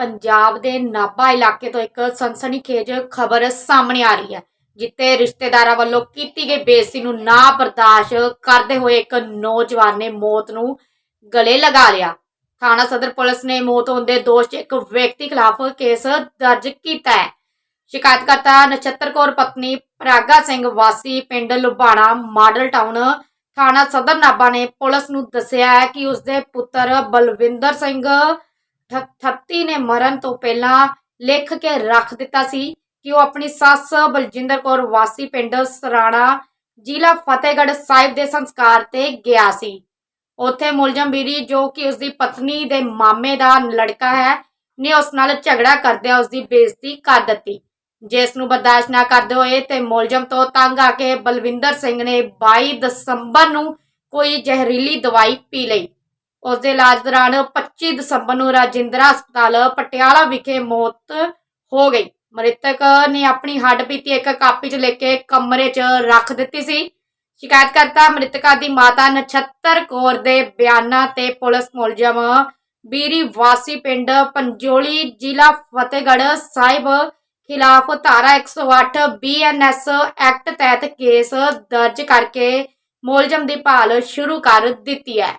ਪੰਜਾਬ ਦੇ ਨਾਭਾ ਇਲਾਕੇ ਤੋਂ ਇੱਕ ਸਨਸਨੀਖੇਜ ਖਬਰ ਸਾਹਮਣੇ ਆ ਰਹੀ ਹੈ ਜਿੱਤੇ ਰਿਸ਼ਤੇਦਾਰਾਂ ਵੱਲੋਂ ਕੀਤੀ ਗਈ ਬੇਇੱਜ਼ਤੀ ਨੂੰ ਨਾ ਬਰਦਾਸ਼ਤ ਕਰਦੇ ਹੋਏ ਇੱਕ ਨੌਜਵਾਨ ਨੇ ਮੌਤ ਨੂੰ ਗਲੇ ਲਗਾ ਲਿਆ। ਥਾਣਾ ਸਦਰ ਪੁਲਿਸ ਨੇ ਮੌਤ ਹੋਣ ਦੇ ਦੋਸ਼ 'ਚ ਇੱਕ ਵਿਅਕਤੀ ਖਿਲਾਫ ਕੇਸ ਦਰਜ ਕੀਤਾ ਹੈ। ਸ਼ਿਕਾਇਤਕਰਤਾ ਨਛੱਤਰ ਕੌਰ, ਪਤਨੀ ਪ੍ਰਾਗਾ ਸਿੰਘ ਵਾਸੀ ਪਿੰਡ ਲੁਬਾਣਾ ਮਾਡਲ ਟਾਊਨ, ਥਾਣਾ ਸਦਰ ਨਾਭਾ ਨੇ ਪੁਲਿਸ ਨੂੰ ਦੱਸਿਆ ਹੈ ਕਿ ਉਸਦੇ ਪੁੱਤਰ ਬਲਵਿੰਦਰ ਸਿੰਘ 38 ਨੇ ਮਰਨ ਤੋਂ ਪਹਿਲਾਂ ਲਿਖ ਕੇ ਰੱਖ ਦਿੱਤਾ ਸੀ ਕਿ ਉਹ ਆਪਣੀ ਸੱਸ ਬਲਜਿੰਦਰ ਕੌਰ ਵਾਸੀ ਪਿੰਡ ਸਰਾਣਾ ਜ਼ਿਲ੍ਹਾ ਫਤਿਹਗੜ੍ਹ ਸਾਹਿਬ ਦੇ ਸੰਸਕਾਰ ਤੇ ਗਿਆ ਸੀ। ਉੱਥੇ ਮੁਲਜ਼ਮ ਬੀਰੀ ਜੋ ਕਿ ਉਸਦੀ ਪਤਨੀ ਦੇ ਮਾਮੇ ਦਾ ਲੜਕਾ ਹੈ, ਨੇ ਉਸ ਨਾਲ ਝਗੜਾ ਕਰਦਿਆਂ ਉਸਦੀ ਬੇਇੱਜ਼ਤੀ ਕਰ ਦਿੱਤੀ। ਜਿਸ ਨੂੰ ਬਰਦਾਸ਼ਤ ਨਾ ਕਰਦੇ ਹੋਏ ਤੇ ਮੁਲਜ਼ਮ ਤੋਂ ਤੰਗ ਆ ਕੇ ਬਲਵਿੰਦਰ ਸਿੰਘ ਨੇ 22 ਦਸੰਬਰ ਨੂੰ ਕੋਈ ਜ਼ਹਿਰੀਲੀ ਦਵਾਈ ਪੀ ਲਈ। ਉਸ ਦੇ ਇਲਾਜ ਦੌਰਾਨ 25 ਦਸੰਬਰ ਨੂੰ ਰਾਜਿੰਦਰਾ ਹਸਪਤਾਲ, ਪਟਿਆਲਾ ਵਿਖੇ ਮੌਤ ਹੋ ਗਈ। ਮ੍ਰਿਤਕ ਨੇ ਆਪਣੀ ਹੱਡ ਬੀਤੀ ਇੱਕ ਕਾਪੀ 'ਚ ਲਿਖ ਕੇ ਕਮਰੇ 'ਚ ਰੱਖ ਦਿੱਤੀ ਸੀ। ਸ਼ਿਕਾਇਤਕਰਤਾ ਮ੍ਰਿਤਕਾ ਦੀ ਮਾਤਾ ਨਛੱਤਰ ਕੌਰ ਦੇ ਬਿਆਨਾਂ ਤੇ ਪੁਲਿਸ ਮੁਲਜ਼ਮ ਬੀਰੀ ਵਾਸੀ ਪਿੰਡ ਪੰਜੋਲੀ ਜ਼ਿਲ੍ਹਾ ਫਤਿਹਗੜ੍ਹ ਸਾਹਿਬ ਖਿਲਾਫ ਧਾਰਾ 108 ਬੀਐਨਐਸ ਐਕਟ ਤਹਿਤ ਕੇਸ ਦਰਜ ਕਰਕੇ ਮੁਲਜ਼ਮ ਦੀ ਭਾਲ ਸ਼ੁਰੂ ਕਰ ਦਿੱਤੀ ਹੈ।